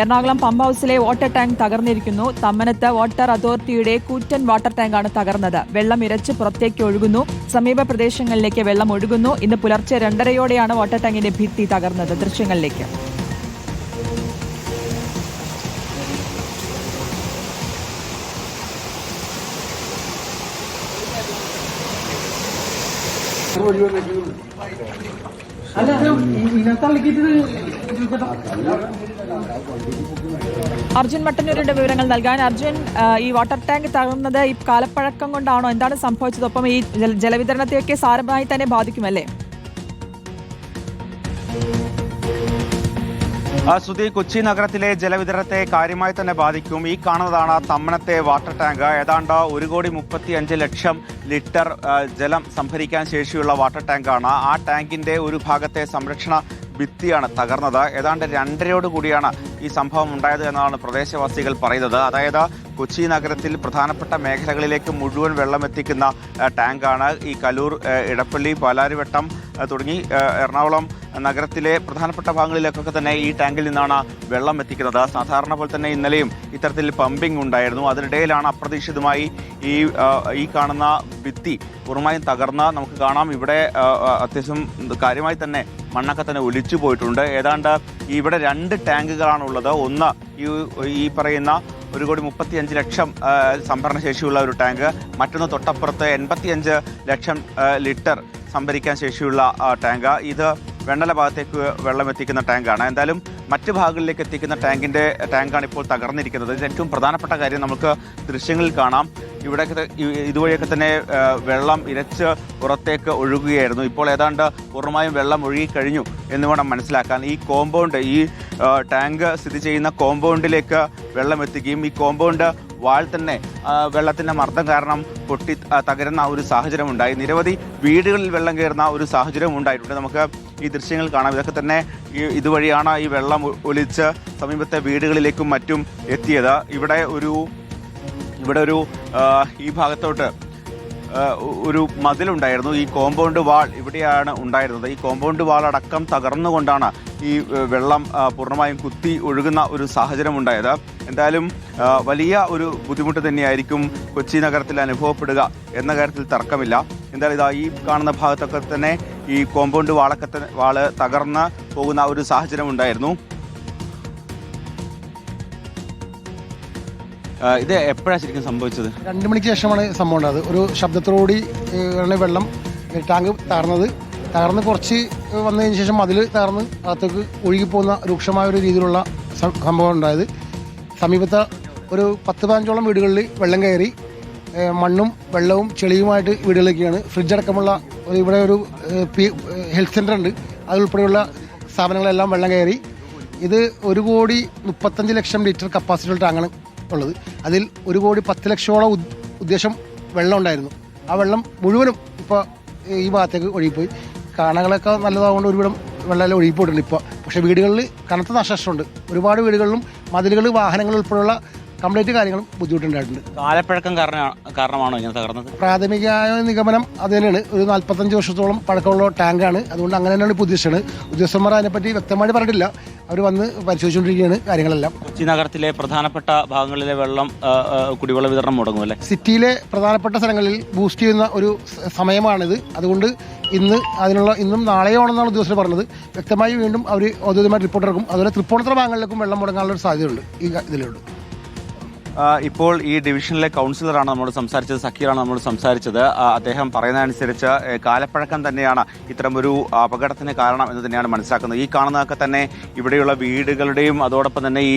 Ernakulam pump ഹൌസിലെ water tank തകർന്നിരിക്കുന്നു. തമ്മനത്ത് വാട്ടർ അതോറിറ്റിയുടെ കൂറ്റൻ വാട്ടർ ടാങ്കാണ് തകർന്നത്. വെള്ളം ഇരച്ച് പുറത്തേക്ക് ഒഴുകുന്നു. സമീപ പ്രദേശങ്ങളിലേക്ക് വെള്ളം ഒഴുകുന്നു. ഇന്ന് പുലർച്ചെ രണ്ടരയോടെയാണ് വാട്ടർ ടാങ്കിന്റെ ഭിത്തി തകർന്നത്. ദൃശ്യങ്ങളിലേക്ക്. അല്ല അത് ഇതിനകത്ത് തള്ളിക്കിട്ട് അർജുൻ മട്ടന്നൂരിന്റെ വിവരങ്ങൾ നൽകാൻ. അർജുൻ ഈ വാട്ടർ ടാങ്ക് തകർന്നത് ഈ കാലപ്പഴക്കം കൊണ്ടാണോ? എന്താണ് സംഭവിച്ചത്? ഒപ്പം ഈ ജല- ജലവിതരണത്തെയൊക്കെ സാരമായി തന്നെ ബാധിക്കുമല്ലേ? ശ്രുതി കൊച്ചി നഗരത്തിലെ ജലവിതരണത്തെ കാര്യമായി തന്നെ ബാധിക്കും. ഈ കാണുന്നതാണ് തമ്മനത്തെ വാട്ടർ ടാങ്ക്. ഏതാണ്ട് ഒരു കോടി മുപ്പത്തി അഞ്ച് ലക്ഷം ലിറ്റർ ജലം സംഭരിക്കാൻ ശേഷിയുള്ള വാട്ടർ ടാങ്കാണ്. ആ ടാങ്കിന്റെ ഒരു ഭാഗത്തെ സംരക്ഷണ ഭിത്തിയാണ് തകർന്നത്. ഏതാണ്ട് രണ്ടരയോട് കൂടിയാണ് ഈ സംഭവം ഉണ്ടായത് എന്നാണ് പ്രദേശവാസികൾ പറയുന്നത്. അതായത് കൊച്ചി നഗരത്തിൽ പ്രധാനപ്പെട്ട മേഖലകളിലേക്ക് മുഴുവൻ വെള്ളമെത്തിക്കുന്ന ടാങ്കാണ് ഈ കലൂർ ഇടപ്പള്ളി പാലാരിവട്ടം തുടങ്ങി എറണാകുളം നഗരത്തിലെ പ്രധാനപ്പെട്ട ഭാഗങ്ങളിലേക്കൊക്കെ തന്നെ ഈ ടാങ്കിൽ നിന്നാണ് വെള്ളം എത്തിക്കുന്നത് സാധാരണ പോലെ തന്നെ ഇന്നലെയും ഇത്തരത്തിൽ പമ്പിംഗ് ഉണ്ടായിരുന്നു. അതിനിടയിലാണ് അപ്രതീക്ഷിതമായി ഈ ഈ കാണുന്ന ഭിത്തി പൂർണമായും തകർന്ന് നമുക്ക് കാണാം. ഇവിടെ അത്യാവശ്യം കാര്യമായി തന്നെ മണ്ണൊക്കെ തന്നെ ഒലിച്ചു പോയിട്ടുണ്ട്. ഏതാണ്ട് ഇവിടെ രണ്ട് ടാങ്കുകളാണുള്ളത്. ഒന്ന് ഈ ഈ പറയുന്ന ഒരു കോടി മുപ്പത്തി അഞ്ച് ലക്ഷം സംഭരണ ശേഷിയുള്ള ഒരു ടാങ്ക് മറ്റൊന്ന് തൊട്ടപ്പുറത്ത് എൺപത്തിയഞ്ച് ലക്ഷം ലിറ്റർ സംഭരിക്കാൻ ശേഷിയുള്ള ടാങ്ക്. ഇത് വെണ്ണല ഭാഗത്തേക്ക് വെള്ളം എത്തിക്കുന്ന ടാങ്കാണ്. എന്തായാലും മറ്റ് ഭാഗങ്ങളിലേക്ക് എത്തിക്കുന്ന ടാങ്കിന്റെ ടാങ്കാണ് ഇപ്പോൾ തകർന്നിരിക്കുന്നത്. ഏറ്റവും പ്രധാനപ്പെട്ട കാര്യം നമുക്ക് ദൃശ്യങ്ങളിൽ കാണാം. ഇവിടെ ഇതുവഴിയൊക്കെ തന്നെ വെള്ളം ഇരച്ച് പുറത്തേക്ക് ഒഴുകുകയായിരുന്നു. ഇപ്പോൾ ഏതാണ്ട് പൂർണമായും വെള്ളം ഒഴുകിക്കഴിഞ്ഞു എന്ന് വേണം മനസ്സിലാക്കാൻ. ഈ കോമ്പൗണ്ട് ഈ ടാങ്ക് സ്ഥിതി ചെയ്യുന്ന കോമ്പൗണ്ടിലേക്ക് വെള്ളം എത്തുകയും ഈ കോമ്പൗണ്ട് വാൾ തന്നെ വെള്ളത്തിന്റെ മർദ്ദം കാരണം പൊട്ടി തകരുന്ന ഒരു സാഹചര്യം ഉണ്ടായി നിരവധി വീടുകളിൽ വെള്ളം കയറുന്ന ഒരു സാഹചര്യം ഉണ്ടായിട്ടുണ്ട്. നമുക്ക് ഈ ദൃശ്യങ്ങൾ കാണാം. ഇതൊക്കെ തന്നെ ഇതുവഴിയാണ് ഈ വെള്ളം ഒലിച്ച് സമീപത്തെ വീടുകളിലേക്കും മറ്റും എത്തിയത്. ഇവിടെ ഒരു ഇവിടെ ഒരു ഈ ഭാഗത്തോട്ട് ഒരു മതിലുണ്ടായിരുന്നു. ഈ കോമ്പൗണ്ട് വാൾ ഇവിടെയാണ് ഉണ്ടായിരുന്നത്. ഈ കോമ്പൗണ്ട് വാൾ അടക്കം തകർന്നുകൊണ്ടാണ് ഈ വെള്ളം പൂർണമായും കുത്തി ഒഴുകുന്ന ഒരു സാഹചര്യം ഉണ്ടായത് എന്തായാലും വലിയ ഒരു ബുദ്ധിമുട്ട് തന്നെയായിരിക്കും കൊച്ചി നഗരത്തിൽ അനുഭവപ്പെടുക എന്ന കാര്യത്തിൽ തർക്കമില്ല. എന്തായാലും ഇതാ ഈ കാണുന്ന ഭാഗത്തൊക്കെ തന്നെ ഈ കോമ്പൗണ്ട് വാളൊക്കെ വാൾ തകർന്ന് പോകുന്ന ഒരു സാഹചര്യം ഉണ്ടായിരുന്നു ഇത് എപ്പോഴാണ് ശരിക്കും സംഭവിച്ചത്? രണ്ട് മണിക്ക് ശേഷമാണ് സംഭവം ഉണ്ടായത്. ഒരു ശബ്ദത്തോടുകൂടി ആണ് വെള്ളം ടാങ്ക് തകർന്നത്. തകർന്ന് കുറച്ച് വന്നതിന് ശേഷം അതിൽ തകർന്ന് അകത്തേക്ക് ഒഴുകിപ്പോകുന്ന രൂക്ഷമായ ഒരു രീതിയിലുള്ള സംഭവം ഉണ്ടായത്. സമീപത്തെ ഒരു പത്ത് പതിനഞ്ചോളം വീടുകളിൽ വെള്ളം കയറി മണ്ണും വെള്ളവും ചെളിയുമായിട്ട് വീടുകളിലേക്കാണ്. ഫ്രിഡ്ജ് അടക്കമുള്ള ഇവിടെ ഒരു ഹെൽത്ത് സെന്റർ ഉണ്ട് അതുൾപ്പെടെയുള്ള സ്ഥാപനങ്ങളെല്ലാം വെള്ളം കയറി. ഇത് ഒരു കോടി മുപ്പത്തഞ്ച് ലക്ഷം ലിറ്റർ കപ്പാസിറ്റിയുള്ള ടാങ്കാണ് ഉള്ളത്. അതിൽ ഒരു കോടി പത്ത് ലക്ഷോളം ഉദ്- ഉദ്ദേശം വെള്ളം ഉണ്ടായിരുന്നു. ആ വെള്ളം മുഴുവനും ഇപ്പോൾ ഈ ഭാഗത്തേക്ക് ഒഴുകിപ്പോയി. കാണകളൊക്കെ നല്ലതാകൊണ്ട് ഒരുവിധം വെള്ളം ഒഴുകിപ്പോയിട്ടുണ്ട് ഇപ്പോൾ പക്ഷേ വീടുകളിൽ കനത്ത നഷ്ടമുണ്ട് ഒരുപാട് വീടുകളിലും മതിലുകൾ വാഹനങ്ങൾ ഉൾപ്പെടെയുള്ള കംപ്ലീറ്റ് കാര്യങ്ങളും ബുദ്ധിമുട്ടുണ്ടായിട്ടുണ്ട്. കാലപ്പഴക്കം കാരണമാണ് കാരണമാണോ ഇങ്ങനെ തകർന്നത്? പ്രാഥമികമായ നിഗമനം അത് തന്നെയാണ്. ഒരു നാൽപ്പത്തഞ്ച് വർഷത്തോളം പഴക്കമുള്ള ടാങ്കാണ്. അതുകൊണ്ട് അങ്ങനെ തന്നെയാണ് ഉദ്ദേശിച്ചത്. ഉദ്യോഗസ്ഥന്മാർ അതിനെപ്പറ്റി വ്യക്തമായിട്ട് പറഞ്ഞിട്ടില്ല. അവർ വന്ന് പരിശോധിച്ചുകൊണ്ടിരിക്കുകയാണ് കാര്യങ്ങളെല്ലാം. കൊച്ചി നഗരത്തിലെ പ്രധാനപ്പെട്ട ഭാഗങ്ങളിലെ വെള്ളം ആ, ആ, കുടിവെള്ള വിതരണം മുടങ്ങും അല്ലേ? സിറ്റിയിലെ പ്രധാനപ്പെട്ട സ്ഥലങ്ങളിൽ ബൂസ്റ്റ് ചെയ്യുന്ന ഒരു സ- സമയമാണിത്. അതുകൊണ്ട് ഇന്ന് അതിനുള്ള ഇന്നും നാളെയോ ആണെന്നാണ് ഉദ്യോഗസ്ഥർ പറഞ്ഞത്. വ്യക്തമായി വീണ്ടും അവർ ഔദ്യോഗികമായി റിപ്പോർട്ട് ഇറക്കും. അതുപോലെ തൃപ്പൂണിത്തുറ ഭാഗങ്ങളിലേക്കും വെള്ളം മുടങ്ങാനുള്ള ഒരു സാധ്യതയുണ്ട്. ഈ ഇതിലുണ്ട്. ഇപ്പോൾ ഈ ഡിവിഷനിലെ കൗൺസിലറാണ് നമ്മൾ സംസാരിച്ചത് സക്കീറാണ് നമ്മൾ സംസാരിച്ചത്. അദ്ദേഹം പറയുന്നതനുസരിച്ച് കാലപ്പഴക്കം തന്നെയാണ് ഇത്തരമൊരു അപകടത്തിന് കാരണം എന്ന് തന്നെയാണ് മനസ്സിലാക്കുന്നത്. ഈ കാണുന്നതൊക്കെ തന്നെ ഇവിടെയുള്ള വീടുകളുടെയും അതോടൊപ്പം തന്നെ ഈ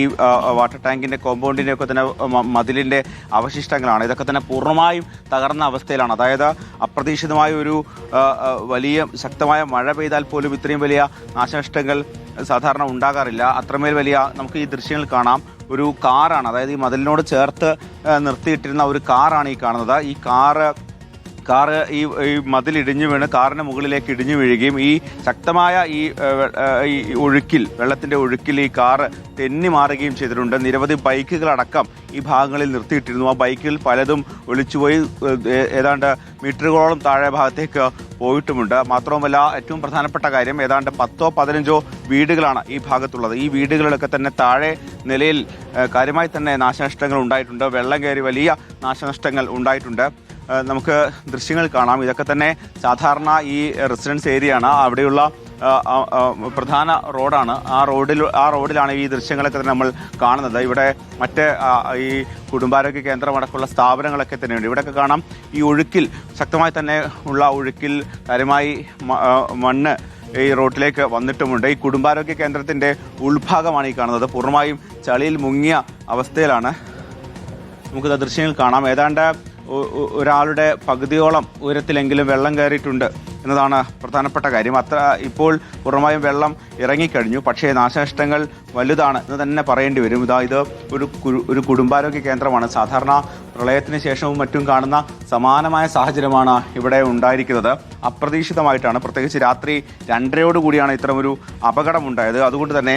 വാട്ടർ ടാങ്കിന്റെ കോമ്പൗണ്ടിന്റെ ഒക്കെ തന്നെ മതിലിന്റെ അവശിഷ്ടങ്ങളാണ്. ഇതൊക്കെ തന്നെ പൂർണമായും തകർന്ന അവസ്ഥയിലാണ്. അതായത് അപ്രതീക്ഷിതമായ ഒരു വലിയ ശക്തമായ മഴ പെയ്താൽ പോലും ഇത്രയും വലിയ നാശനഷ്ടങ്ങൾ സാധാരണ ഉണ്ടാകാറില്ല. അത്രമേൽ വലിയ നമുക്ക് ഈ ദൃശ്യങ്ങൾ കാണാം. ഒരു കാറാണ് അതായത് ഈ മതിലിനോട് ചേർത്ത് നിർത്തിയിട്ടിരുന്ന ഒരു കാറാണ് ഈ കാണുന്നത്. ഈ കാറ് കാറ് ഈ ഈ മതിലിടിഞ്ഞു വീണ് കാറിന് മുകളിലേക്ക് ഇടിഞ്ഞു വീഴുകയും ഈ ശക്തമായ ഈ ഈ ഒഴുക്കിൽ വെള്ളത്തിന്റെ ഒഴുക്കിൽ ഈ കാർ തെന്നി മാറുകയും ചെയ്തിട്ടുണ്ട്. നിരവധി ബൈക്കുകളടക്കം ഈ ഭാഗങ്ങളിൽ നിർത്തിയിട്ടിരുന്നു. ആ ബൈക്കുകൾ പലതും ഒളിച്ചുപോയി ഏതാണ്ട് മീറ്ററുകളോളം താഴെ ഭാഗത്തേക്ക് പോയിട്ടുമുണ്ട്. മാത്രവുമല്ല ഏറ്റവും പ്രധാനപ്പെട്ട കാര്യം ഏതാണ്ട് പത്തോ പതിനഞ്ചോ വീടുകളാണ് ഈ ഭാഗത്തുള്ളത്. ഈ വീടുകളിലൊക്കെ തന്നെ താഴെ നിലയിൽ കാര്യമായി തന്നെ നാശനഷ്ടങ്ങൾ ഉണ്ടായിട്ടുണ്ട്. വെള്ളം കയറി വലിയ നാശനഷ്ടങ്ങൾ ഉണ്ടായിട്ടുണ്ട്. നമുക്ക് ദൃശ്യങ്ങൾ കാണാം. ഇതൊക്കെ തന്നെ സാധാരണ ഈ റെസിഡൻസ് ഏരിയ ആണ് അവിടെയുള്ള പ്രധാന റോഡാണ്. ആ റോഡിൽ ആ റോഡിലാണ് ഈ ദൃശ്യങ്ങളൊക്കെ തന്നെ നമ്മൾ കാണുന്നത്. ഇവിടെ മറ്റ് ഈ കുടുംബാരോഗ്യ കേന്ദ്രമടക്കമുള്ള സ്ഥാപനങ്ങളൊക്കെ തന്നെയുണ്ട്. ഇവിടെയൊക്കെ കാണാം. ഈ ഒഴുക്കിൽ ശക്തമായി തന്നെ ഉള്ള ഒഴുക്കിൽ കാര്യമായി മണ്ണ് ഈ റോട്ടിലേക്ക് വന്നിട്ടുമുണ്ട്. ഈ കുടുംബാരോഗ്യ കേന്ദ്രത്തിന്റെ ഉൾഭാഗമാണ് ഈ കാണുന്നത്. പൂർണമായും ചളിയിൽ മുങ്ങിയ അവസ്ഥയിലാണ് നമുക്കിത് ദൃശ്യങ്ങൾ കാണാം. ഏതാണ്ട് ഒരാളുടെ പകുതിയോളം ഉയരത്തിലെങ്കിലും വെള്ളം കയറിയിട്ടുണ്ട് എന്നതാണ് പ്രധാനപ്പെട്ട കാര്യം. അത്ര ഇപ്പോൾ പൂർണമായും വെള്ളം ഇറങ്ങിക്കഴിഞ്ഞു. പക്ഷേ നാശനഷ്ടങ്ങൾ വലുതാണ് എന്ന് തന്നെ പറയേണ്ടി വരും. ഇതാ ഇത് ഒരു ഒരു കുടുംബാരോഗ്യ കേന്ദ്രമാണ്. സാധാരണ പ്രളയത്തിന് ശേഷവും മറ്റും കാണുന്ന സമാനമായ സാഹചര്യമാണ് ഇവിടെ ഉണ്ടായിരിക്കുന്നത്. അപ്രതീക്ഷിതമായിട്ടാണ്. പ്രത്യേകിച്ച് രാത്രി രണ്ടരയോടുകൂടിയാണ് ഇത്തരമൊരു അപകടം ഉണ്ടായത് അതുകൊണ്ട് തന്നെ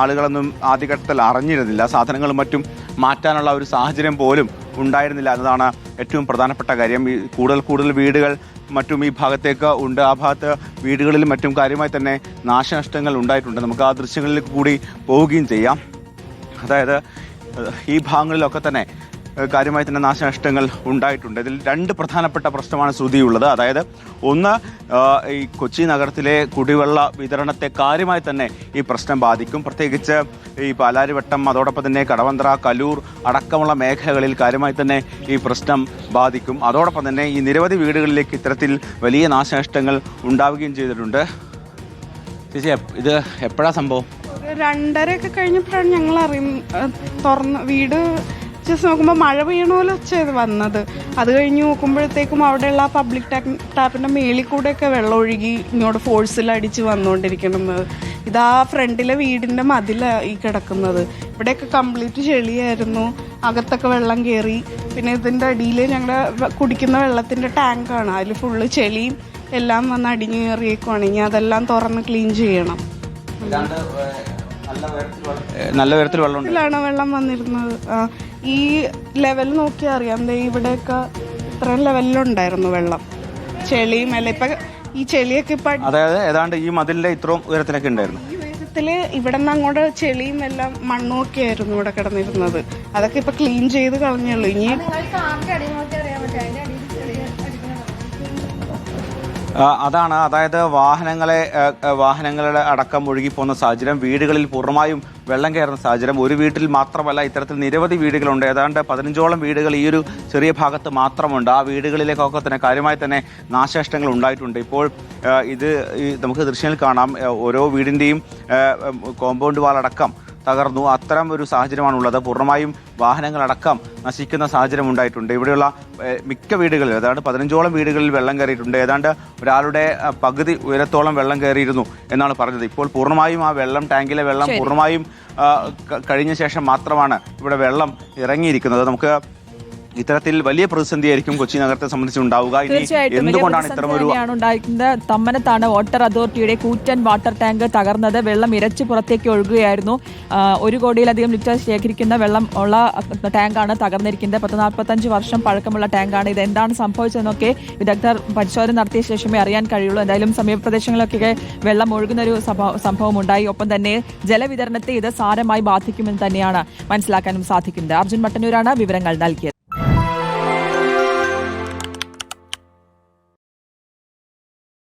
ആളുകളൊന്നും ആദ്യഘട്ടത്തിൽ അറിഞ്ഞിരുന്നില്ല. സാധനങ്ങളും മറ്റും മാറ്റാനുള്ള ഒരു സാഹചര്യം പോലും ഉണ്ടായിരുന്നില്ല എന്നതാണ് ഏറ്റവും പ്രധാനപ്പെട്ട കാര്യം. ഈ കൂടുതൽ കൂടുതൽ വീടുകൾ മറ്റും ഈ ഭാഗത്തേക്ക് ഉണ്ട്. ആ ഭാഗത്ത് വീടുകളിലും മറ്റും കാര്യമായി തന്നെ നാശനഷ്ടങ്ങൾ ഉണ്ടായിട്ടുണ്ട്. നമുക്ക് ആ ദൃശ്യങ്ങളിലേക്ക് കൂടി പോവുകയും ചെയ്യാം. അതായത് ഈ ഭാഗങ്ങളിലൊക്കെ തന്നെ കാര്യമായി തന്നെ നാശനഷ്ടങ്ങൾ ഉണ്ടായിട്ടുണ്ട്. ഇതിൽ രണ്ട് പ്രധാനപ്പെട്ട പ്രശ്നമാണ് ശ്രുതിയുള്ളത്. അതായത് ഒന്ന് ഈ കൊച്ചി നഗരത്തിലെ കുടിവെള്ള വിതരണത്തെ കാര്യമായി തന്നെ ഈ പ്രശ്നം ബാധിക്കും. പ്രത്യേകിച്ച് ഈ പാലാരിവട്ടം അതോടൊപ്പം തന്നെ കടവന്ത്ര കലൂർ അടക്കമുള്ള മേഖലകളിൽ കാര്യമായി തന്നെ ഈ പ്രശ്നം ബാധിക്കും. അതോടൊപ്പം തന്നെ ഈ നിരവധി വീടുകളിലേക്ക് ഇത്തരത്തിൽ വലിയ നാശനഷ്ടങ്ങൾ ഉണ്ടാവുകയും ചെയ്തിട്ടുണ്ട്. ചേച്ചി ഇത് എപ്പോഴാ സംഭവം? രണ്ടരയൊക്കെ കഴിഞ്ഞപ്പോഴാണ് ഞങ്ങൾ അറിയും തുറന്ന് വീട് ജസ്റ്റ് നോക്കുമ്പോൾ മഴ പെയ്യണ പോലെ ഒച്ചയത് വന്നത്. അത് കഴിഞ്ഞ് നോക്കുമ്പോഴത്തേക്കും അവിടെയുള്ള ആ പബ്ലിക് ടാപ്പ് ടാപ്പിന്റെ മേളിൽ കൂടെയൊക്കെ വെള്ളം ഒഴുകി ഇങ്ങോട്ട് ഫോഴ്സിൽ അടിച്ച് വന്നുകൊണ്ടിരിക്കണമെന്ന് ഇതാ ഫ്രണ്ടിലെ വീടിന്റെ മതിലാണ് ഈ കിടക്കുന്നത്. ഇവിടെയൊക്കെ കംപ്ലീറ്റ് ചെളിയായിരുന്നു. അകത്തൊക്കെ വെള്ളം കയറി പിന്നെ ഇതിന്റെ അടിയിൽ ഞങ്ങളുടെ കുടിക്കുന്ന വെള്ളത്തിന്റെ ടാങ്കാണ് അതിൽ ഫുള്ള് ചെളിയും എല്ലാം വന്ന് അടിഞ്ഞു കയറിയേക്കുവാണ്. ഇനി അതെല്ലാം തുറന്ന് ക്ലീൻ ചെയ്യണം. നല്ല വെള്ളം വന്നിരുന്നത്. ആ, ഈ ലെവൽ നോക്കിയാൽ അറിയാം. ദേ ഇവിടെയൊക്കെ ഇത്രയും ലെവലിലുണ്ടായിരുന്നു വെള്ളം. ചെളിയും എല്ലാം. ഇപ്പൊ ഈ ചെളിയൊക്കെ ഇപ്പൊ അതായത് ഏതാണ്ട് ഈ മതിലിന്റെ ഇത്രയും ഉയരത്തിലൊക്കെ ഉണ്ടായിരുന്നു. ഈ ഉയരത്തിൽ ഇവിടെ നിന്ന് അങ്ങോട്ട് ചെളിയും എല്ലാം മണ്ണും ഒക്കെ ആയിരുന്നു ഇവിടെ കിടന്നിരുന്നത്. അതൊക്കെ ഇപ്പൊ ക്ലീൻ ചെയ്ത് കളഞ്ഞുള്ളൂ ഇനി അതാണ്. അതായത് വാഹനങ്ങളെ വാഹനങ്ങളുടെ അടക്കം ഒഴുകിപ്പോകുന്ന സാഹചര്യം വീടുകളിൽ പൂർണമായും വെള്ളം കയറുന്ന സാഹചര്യം. ഒരു വീട്ടിൽ മാത്രമല്ല ഇത്തരത്തിൽ നിരവധി വീടുകളുണ്ട്. ഏതാണ്ട് പതിനഞ്ചോളം വീടുകൾ ഈ ഒരു ചെറിയ ഭാഗത്ത് മാത്രമുണ്ട്. ആ വീടുകളിലേക്കൊക്കെ തന്നെ കാര്യമായി തന്നെ നാശനഷ്ടങ്ങൾ ഉണ്ടായിട്ടുണ്ട്. ഇപ്പോൾ ഇത് നമുക്ക് ദൃശ്യങ്ങൾ കാണാം. ഓരോ വീടിന്റെയും കോമ്പൗണ്ട് വാൾ അടക്കം തകർന്നു. അത്തരം ഒരു സാഹചര്യമാണുള്ളത്. പൂർണമായും വാഹനങ്ങളടക്കം നശിക്കുന്ന സാഹചര്യം ഉണ്ടായിട്ടുണ്ട് ഇവിടെയുള്ള മിക്ക വീടുകളിൽ ഏതാണ്ട് പതിനഞ്ചോളം വീടുകളിൽ വെള്ളം കയറിയിട്ടുണ്ട്. ഏതാണ്ട് ഒരാളുടെ പകുതി ഉയരത്തോളം വെള്ളം കയറിയിരുന്നു എന്നാണ് പറഞ്ഞത്. ഇപ്പോൾ പൂർണമായും ആ വെള്ളം ടാങ്കിലെ വെള്ളം പൂർണമായും കഴിഞ്ഞ ശേഷം മാത്രമാണ് ഇവിടെ വെള്ളം ഇറങ്ങിയിരിക്കുന്നത്. നമുക്ക് ഇത്തരത്തിൽ വലിയ പ്രതിസന്ധിയായിരിക്കും കൊച്ചി നഗരത്തെ സംബന്ധിച്ച് ഉണ്ടാവുക. എന്തുകൊണ്ടാണ് പ്രതിസന്ധി ഇത്തരം ഒരു തന്നെയാണ് ഉണ്ടായിരിക്കുന്നത് തമ്മനത്താണ് വാട്ടർ അതോറിറ്റിയുടെ കൂറ്റൻ വാട്ടർ ടാങ്ക് തകർന്നത്. വെള്ളം ഇരച്ച് പുറത്തേക്ക് ഒഴുകുകയായിരുന്നു. ഒരു കോടിയിലധികം ലിറ്റർ ശേഖരിക്കുന്ന വെള്ളം ഉള്ള ടാങ്കാണ് തകർന്നിരിക്കുന്നത്. പത്ത് നാൽപ്പത്തഞ്ച് വർഷം പഴക്കമുള്ള ടാങ്കാണ് ഇത്. എന്താണ് സംഭവിച്ചതെന്നൊക്കെ വിദഗ്ധർ പരിശോധന നടത്തിയ ശേഷമേ അറിയാൻ കഴിയുള്ളൂ. എന്തായാലും സമീപ പ്രദേശങ്ങളിലൊക്കെ വെള്ളം ഒഴുകുന്ന ഒരു സംഭവം ഉണ്ടായി ഒപ്പം തന്നെ ജലവിതരണത്തെ ഇത് സാരമായി ബാധിക്കുമെന്ന് തന്നെയാണ് മനസ്സിലാക്കാനും സാധിക്കുന്നത്. അർജുൻ മട്ടന്നൂരാണ് വിവരങ്ങൾ നൽകിയത്.